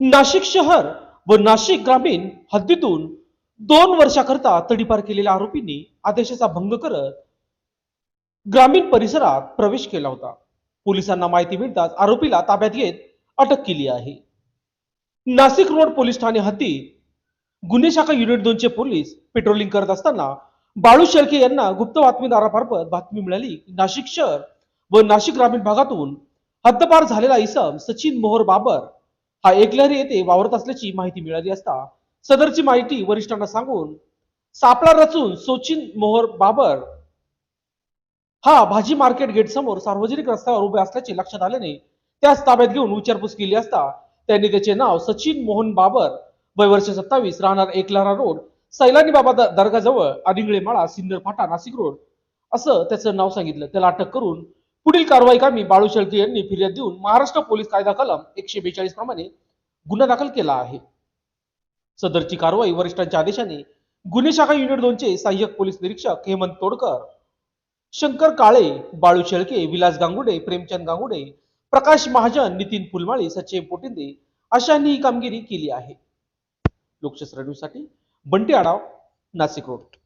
नाशिक शहर व नाशिक ग्रामीण हद्दीतून दोन वर्षाकरता तडीपार केलेल्या आरोपींनी आदेशाचा भंग करत ग्रामीण परिसरात प्रवेश केला होता. पोलिसांना माहिती मिळताच आरोपीला ताब्यात घेत अटक केली आहे. नाशिक रोड पोलीस ठाणे हद्दीत गुन्हे शाखा युनिट दोनचे पोलीस पेट्रोलिंग करत असताना बाळू शेळके यांना गुप्त बातमीदारामार्फत बातमी मिळाली नाशिक शहर व नाशिक ग्रामीण भागातून हद्दपार झालेला इसम सचिन मोहर बाबर हा एकलहरी येथे वावरत असल्याची माहिती मिळाली असता सदरची माहिती वरिष्ठांना सांगून सापळा रचून सोचिन मोहर बाबर हा भाजी मार्केट गेट समोर सार्वजनिक रस्त्यावर उभे असल्याचे लक्षात आल्याने त्यास ताब्यात घेऊन विचारपूस केली असता त्यांनी त्याचे नाव सचिन मोहन बाबर वय वर्ष सत्तावीस राहणार एकलारा रोड सैलानी बाबा दर्गाजवळ अनिंगळे माळा सिन्नर फाटा नाशिक रोड असं त्याचं नाव सांगितलं. त्याला अटक करून पुढील कारवाई कामी बाळू शेळके यांनी फिर्याद देऊन महाराष्ट्र पोलीस कायदा कलम एकशे बेचाळीस प्रमाणे गुन्हा दाखल केला आहे. सदरची कारवाई वरिष्ठांच्या आदेशाने गुन्हे शाखा युनिट दोनचे सहाय्यक पोलीस निरीक्षक हेमंत तोडकर शंकर काळे बाळू शेळके विलास गांगुडे प्रेमचंद गांगुडे प्रकाश महाजन नितीन फुलमाळी सचिन पोटिंदे अशांनी ही कामगिरी केली आहे. लोकशास्त्र न्यूजसाठी बंटी आडाव नाशिक रोड.